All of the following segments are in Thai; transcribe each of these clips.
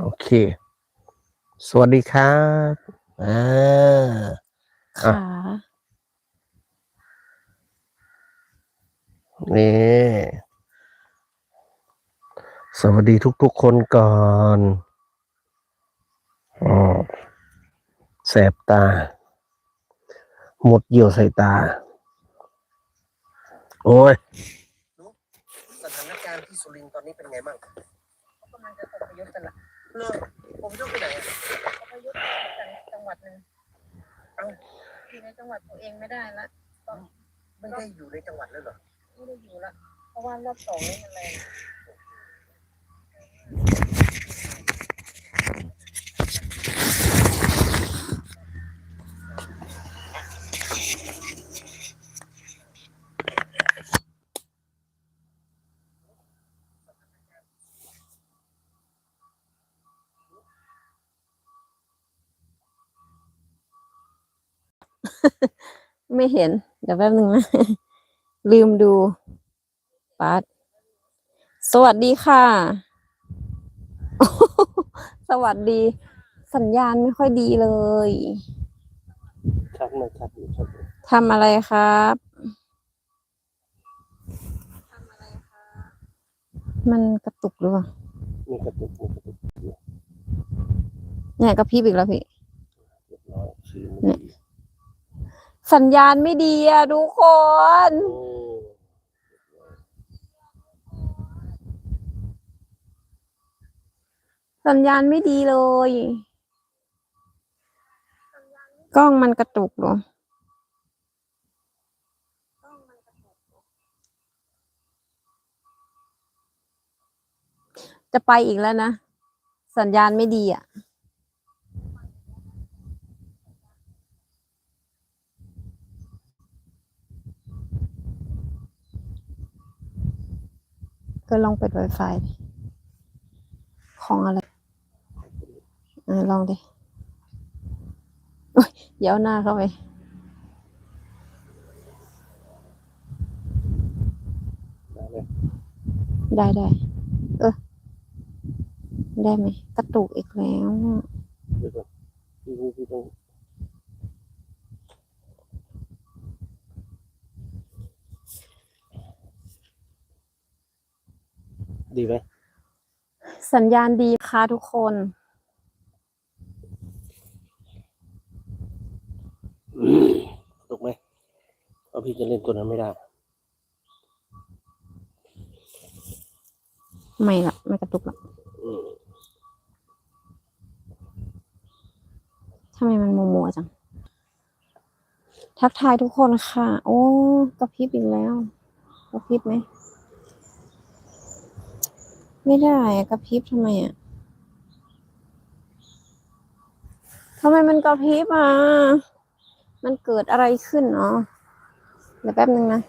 โอเค สวัสดีครับอ่าค่ะนี่สวัสดีทุกๆคนก่อนอ๋อแสบตา หมดเหยี่ยวใส่ตา โอ้ยสถานการณ์ที่สุรินทร์ตอนนี้เป็นไงบ้าง กำลังจะอพยพกันละเลิกผมต้องไปไหนอะอพยพจากจังหวัดหนึ่งเอ้าอยู่ในจังหวัดตัวเองไม่ได้ละก็ไม่ได้อยู่ในจังหวัดแล้วเหรอไม่ได้อยู่ละเพราะว่ารอบสองนี่มันแรง ไม่เห็น เดี๋ยวแป๊บนึงนะ ลืมดูปัดสวัสดีค่ะ สวัสดี สัญญาณไม่ค่อยดีเลยชัดไหมชัดอยู่ชัดอยู่ทำอะไรครับมันกระตุกหรือเปล่ามีกระตุกมีกระตุกเนี่ยกระพริบอีกแล้วพี่เรียบร้อยชื่อไม่ดี สัญญาณไม่ดีอะทุกคน สัญญาณไม่ดีเลย กล้องมันกระตุกเหรอจะไปอีกแล้วนะ สัญญาณไม่ดีอะ ก็ลองเปิด Wi-Fi ดิของอะไรเออลองดิโอ๊ยเดี๋ยวหน้าเข้าไปได้เลยได้ได้เออ ได้ไหมกระตุกอีกแล้วอะเดี๋ยวก่อนพี่พี่พี่ต้อง ดีไหมสัญญาณดีค่ะทุกคนถูกไหมเพราะพี่จะเล่นตัวนั้นไม่ได้ ไม่ละไม่กระตุกละอืมทำไมมันมัวมัวๆจัง ทักทายทุกคนค่ะ โอ้กระพริบอีกแล้วกระพริบไหม ไม่ได้อะกระพริบทำไมอะทำไมมันกระพริบอะ มันเกิดอะไรขึ้นเนาะเดี๋ยวแป๊บนึงนะ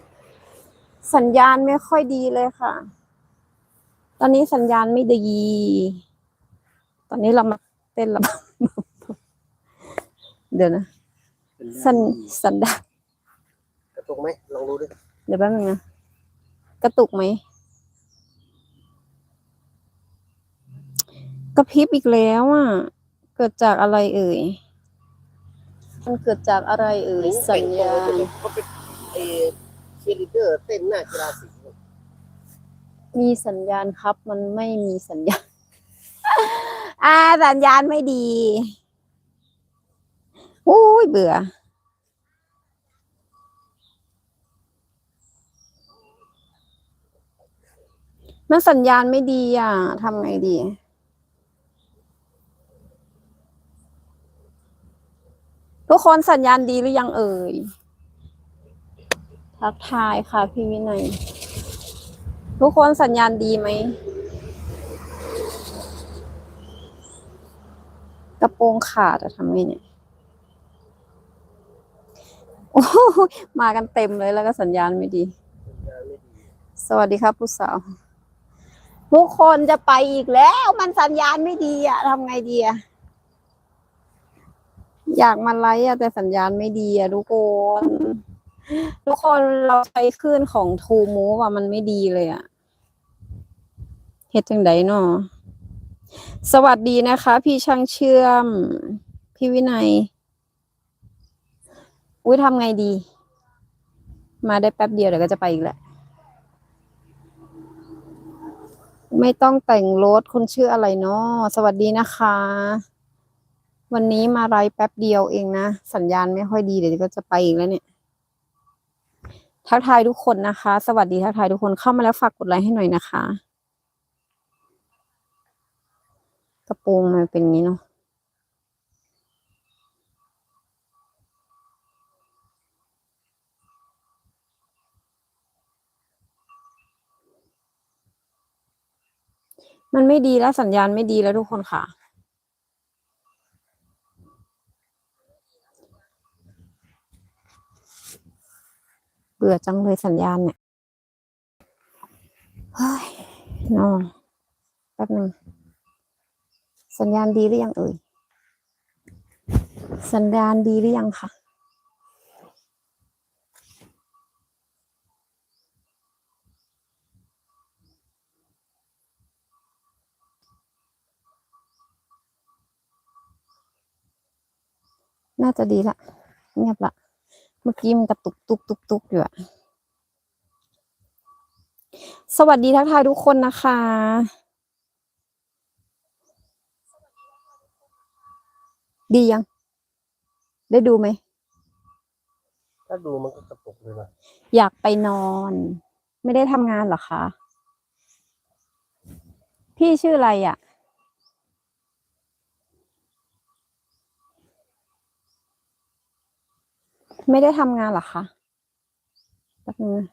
สัญญาณไม่ค่อยดีเลยค่ะ ตอนนี้สัญญาณไม่ดี ตอนนี้เรามาเต้นระบำเดี๋ยวนะเป็นได้สัญสัญญาณกระตุกไหมลองดูดิ เดี๋ยวแป๊บนึงนะ กระตุกไหม กระพริบอีกแล้วอะ เกิดจากอะไรเอ่ย มันเกิดจากอะไรเอ่ย สัญญาณเขาเป็นเอเชียร์ลีดเดอร์เต้นหน้ากีฬาสีมีสัญญาณครับ มันไม่มีสัญญาณ อ่า สัญญาณไม่ดีโอ้ยเบื่อ มันสัญญาณไม่ดีอะทำไงดี ทุกคนสัญญาณดีหรือยังเอ่ย ทักทายค่ะพี่วินัย ทุกคนสัญญาณดีไหม กระโปรงขาดจะทำไงเนี่ย โอ้โหมากันเต็มเลยแล้วก็สัญญาณไม่ดี สวัสดีครับผู้สาว ทุกคนจะไปอีกแล้ว มันสัญญาณไม่ดีอะทำไงดีอะ อยากมาไลฟ์อะแต่สัญญาณไม่ดีอะทุกคนทุกคนเราใช้คลื่นของทูมูว่ามันไม่ดีเลยอะเฮ็ดจังไดเนาะสวัสดีนะคะ พี่ช่างเชื่อม พี่วินัย อุ้ยทำไงดี มาได้แป๊บเดียวเดี๋ยวก็จะไปอีกแหละ ไม่ต้องแต่งรถคุณชื่ออะไรเนาะสวัสดีนะคะ วันนี้มาไลฟ์แป๊บเดียวเองนะ สัญญาณไม่ค่อยดีเดี๋ยวก็จะไปอีกแล้วเนี่ย ทักทายทุกคนนะคะ สวัสดีทักทายทุกคนเข้ามาแล้วฝากกดไลค์ให้หน่อยนะคะ กระโปรงมันเป็นงี้เนาะมันไม่ดีแล้วสัญญาณไม่ดีแล้วทุกคนค่ะ เบื่อจังเลยสัญญาณเนี่ยเฮ้ยนอนแป๊บนึงสัญญาณดีหรือยังเอ่ยสัญญาณดีหรือยังคะน่าจะดีละ เงียบละ มื่อกี้มันกระตุกตุกตุกตุกอยู่อะสวัสดีทักทายทุกคนนะคะ ดียัง ได้ดูไหม ถ้าดูมันก็กระตุกเลยนะอยากไปนอน ไม่ได้ทำงานเหรอคะ พี่ชื่ออะไรอะ่ะ ไม่ได้ทำงานหรอคะแป๊บนึง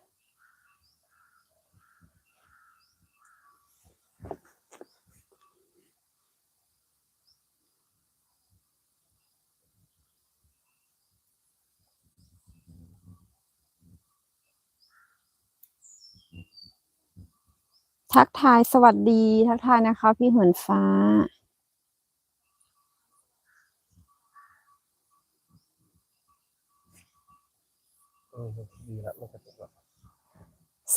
ทักทายสวัสดีทักทายนะคะ พี่เหินฟ้า เออ ดีละไม่กระตุกละ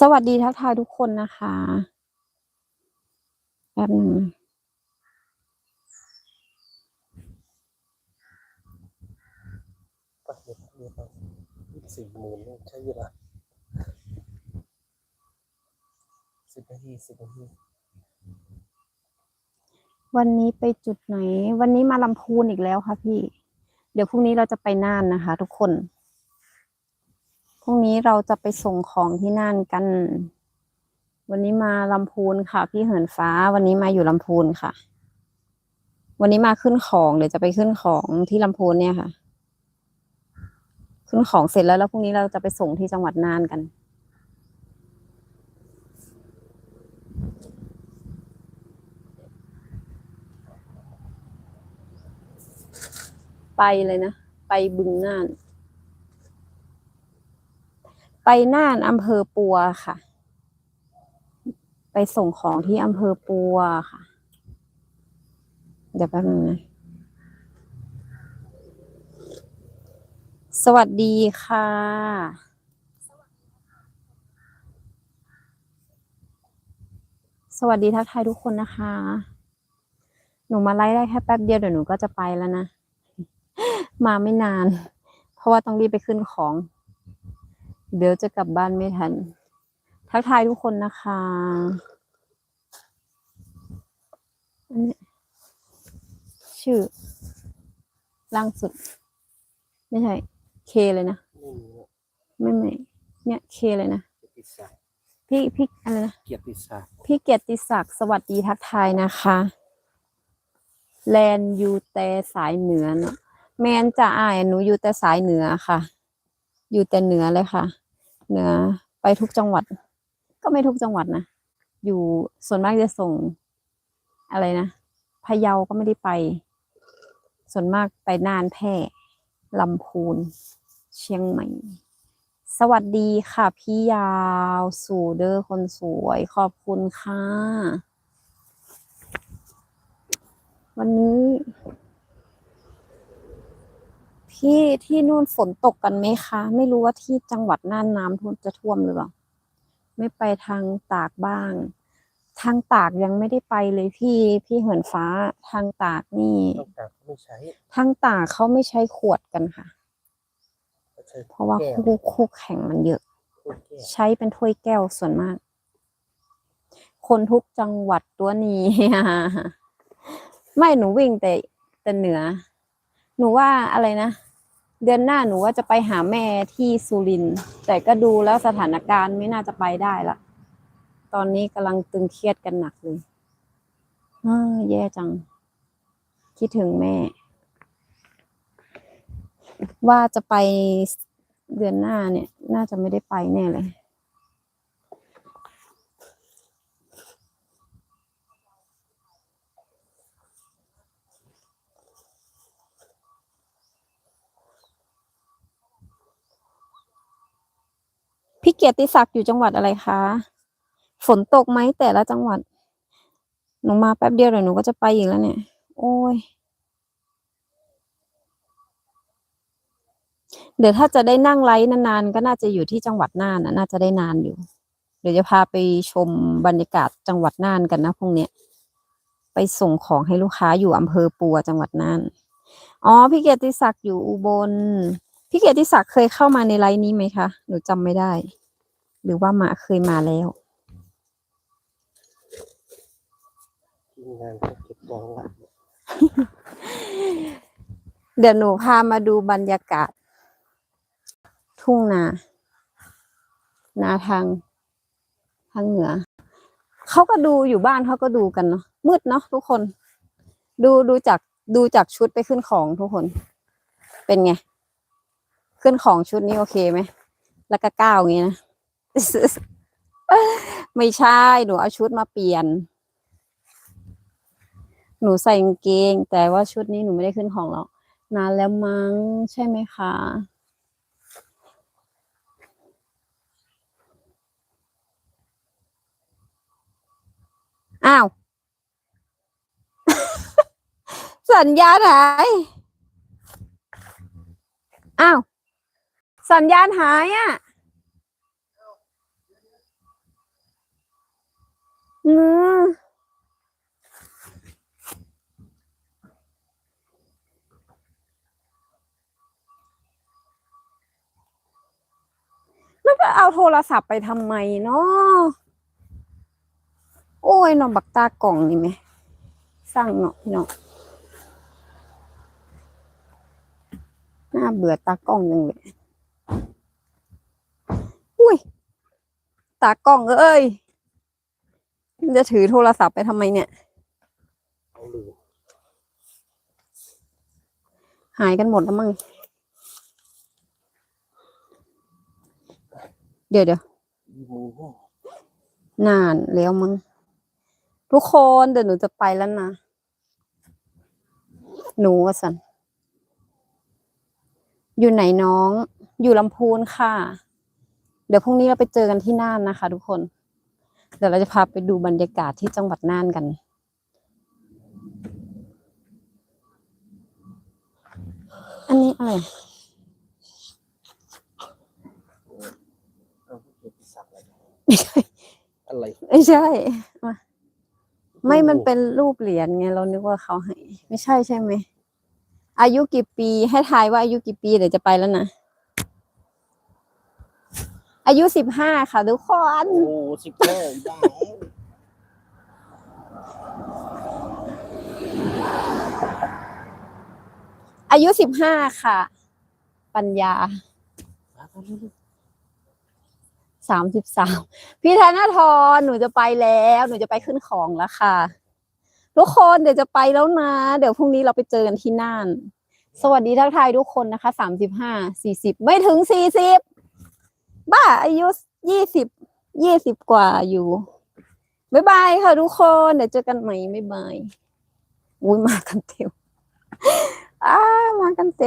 สวัสดีทักทายทุกคนนะคะแป๊บหนึงนะไปเดี๋ยวเดี๋ยวไปยี่สิบสี่หมื่นนี่ใช้เวลาสิบนาทีสิบนาทีวันนี้ไปจุดไหน วันนี้มาลำพูนอีกแล้วค่ะพี่ เดี๋ยวพรุ่งนี้เราจะไปน่านนะคะ ทุกคน พรุ่งนี้เราจะไปส่งของที่น่านกัน วันนี้มาลำพูนค่ะ พี่เหินฟ้า วันนี้มาอยู่ลำพูนค่ะ วันนี้มาขึ้นของเดี๋ยวจะไปขึ้นของที่ลำพูนเนี่ยค่ะ ขึ้นของเสร็จแล้วแล้วพรุ่งนี้เราจะไปส่งที่จังหวัดน่านกันไปเลยนะ ไปบึงน่าน ไปน่านอำเภอปัวค่ะ ไปส่งของที่อำเภอปัวค่ะ เดี๋ยวแป๊บนึงนะ สวัสดีค่ะ สวัสดีทักทายทุกคนนะคะ หนูมาไลฟ์ได้แค่แป๊บเดียวเดี๋ยวหนูก็จะไปแล้วนะ มาไม่นาน เพราะว่าต้องรีบไปขึ้นของ เดี๋ยวจะกลับบ้านไม่ทัน ทักทายทุกคนนะคะอันนี้ชื่อ ล่างสุด ไม่ใช่ เคเลยนะ ไม่มีละไม่ไม่เนี่ยเคเลยนะเกียรติศักดิ์พี่พี่อะไรนะเกียรติศักดิ์พี่เกียรติศักดิ์สวัสดีทักทายนะคะ แลนยูแต่สายเหนือเนาะแมนจะอายหนูอยู่แต่สายเหนือค่ะ อยู่แต่เหนือเลยค่ะ เหนือไปทุกจังหวัด ก็ไม่ทุกจังหวัดนะ อยู่ส่วนมากจะส่งอะไรนะพะเยาก็ไม่ได้ไป ส่วนมากไปน่านแพร่ลำพูน เชียงใหม่ สวัสดีค่ะ พี่ยาวสู่เดอร์คนสวย ขอบคุณค่ะ วันนี้ พี่ที่นู่นฝนตกกันไหมคะ ไม่รู้ว่าที่จังหวัดน่านน้ำท่วมจะท่วมหรือเปล่าไม่ไปทางตากบ้าง ทางตากยังไม่ได้ไปเลยพี่พี่เหินฟ้าทางตากนี่ต้องจากไม่ใช้ทางตากเขาไม่ใช้ขวดกันค่ะก็ใช้เพราะว่าแก้วคู่คู่แข่งมันเยอะพูดแก้วใช้เป็นถ้วยแก้วส่วนมาก คนทุกจังหวัดตัวนี้ไม่หนูวิ่งแต่แต่เหนือ หนูว่าอะไรนะ เดือนหน้าหนูว่าจะไปหาแม่ที่สุรินทร์แต่ก็ดูแล้วสถานการณ์ไม่น่าจะไปได้ละตอนนี้กำลังตึงเครียดกันหนักเลยเอ้อแย่จัง คิดถึงแม่ ว่าจะไปเดือนหน้าเนี่ย น่าจะไม่ได้ไปแน่เลย พี่เกียรติศักดิ์อยู่จังหวัดอะไรคะ ฝนตกไหมแต่ละจังหวัด หนูมาแป๊บเดียวเดี๋ยวหนูก็จะไปอีกแล้วเนี่ย โอ้ย เดี๋ยวถ้าจะได้นั่งไลฟ์นานๆ ก็น่าจะอยู่ที่จังหวัดน่านนะน่าจะได้นานอยู่ เดี๋ยวจะพาไปชมบรรยากาศจังหวัดน่านกันนะพรุ่งนี้ไปส่งของให้ลูกค้าอยู่อำเภอปัวจังหวัดน่าน อ๋อ พี่เกียรติศักดิ์อยู่อุบล พี่เกียรติศักดิ์เคยเข้ามาในไลฟ์นี้ไหมคะ หนูจำไม่ได้ หรือว่ามาเคยมาแล้วทีมงานก็เก็บกองละเดี๋ยวหนูพามาดูบรรยากาศ ทุ่งนา นาทาง ทางเหนือ เขาก็ดูอยู่บ้านเขาก็ดูกันเนาะมืดเนาะทุกคน ดูดูจากดูจากชุดไปขึ้นของทุกคน เป็นไง ขึ้นของชุดนี้โอเคไหม แล้วก็ก้าวอย่างงี้นะ ไม่ใช่ หนูเอาชุดมาเปลี่ยน หนูใส่กางเกง แต่ว่าชุดนี้หนูไม่ได้ขึ้นของแล้วนานแล้วมั้ง ใช่ไหมคะอ้าว สัญญาณหายอ้าว สัญญาณหายอะอืมแล้วก็เอาโทรศัพท์ไปทำไมเนาะโอ้ยนาะบักตากล่องนี่ไหมสร้างเนาะพี่เนาะน่าเบื่อตากล้องจังเลยอุ้ย ตากล้องเอ้ยจะถือโทรศัพท์ไปทำไมเนี่ย เอาลืมหายกันหมดแล้วมั้งเดี๋ยวเดี๋ยวยีมือห้องนานแล้วมั้งทุกคนเดี๋ยวหนูจะไปแล้วนะ หนูว่าสัน อยู่ไหนน้อง อยู่ลำพูนค่ะ เดี๋ยวพรุ่งนี้เราไปเจอกันที่น่านนะคะ ทุกคน เดี๋ยวเราจะพาไปดูบรรยากาศที่จังหวัดน่านกัน อันนี้อะไรเอาผู้เกียรติศักดิ์อะไรไม่ใช่อะไรไม่ใช่มาไม่โอ้มันเป็นรูปเหรียญไงเรานึกว่าเขาให้ ไม่ใช่ใช่ไหมอายุกี่ปี ให้ทายว่าอายุกี่ปีเดี๋ยวจะไปแล้วนะ อายุสิบห้าค่ะทุกคนโอ้สิบห้าได้อายุสิบห้าค่ะ ปัญญาสามสิบสามพี่ธนาธรหนูจะไปแล้ว หนูจะไปขึ้นของแล้วค่ะ ทุกคนเดี๋ยวจะไปแล้วนะ เดี๋ยวพรุ่งนี้เราไปเจอกันที่น่าน สวัสดีทักทายทุกคนนะคะสามสิบห้าสี่สิบไม่ถึงสี่สิบ บ้าอายุยี่สิบยี่สิบกว่าอยู่บ๊ายบายค่ะทุกคนเดี๋ยวเจอกันใหม่บ๊ายบายอุ้ยมากันเต็มอ้ามากันเต็ม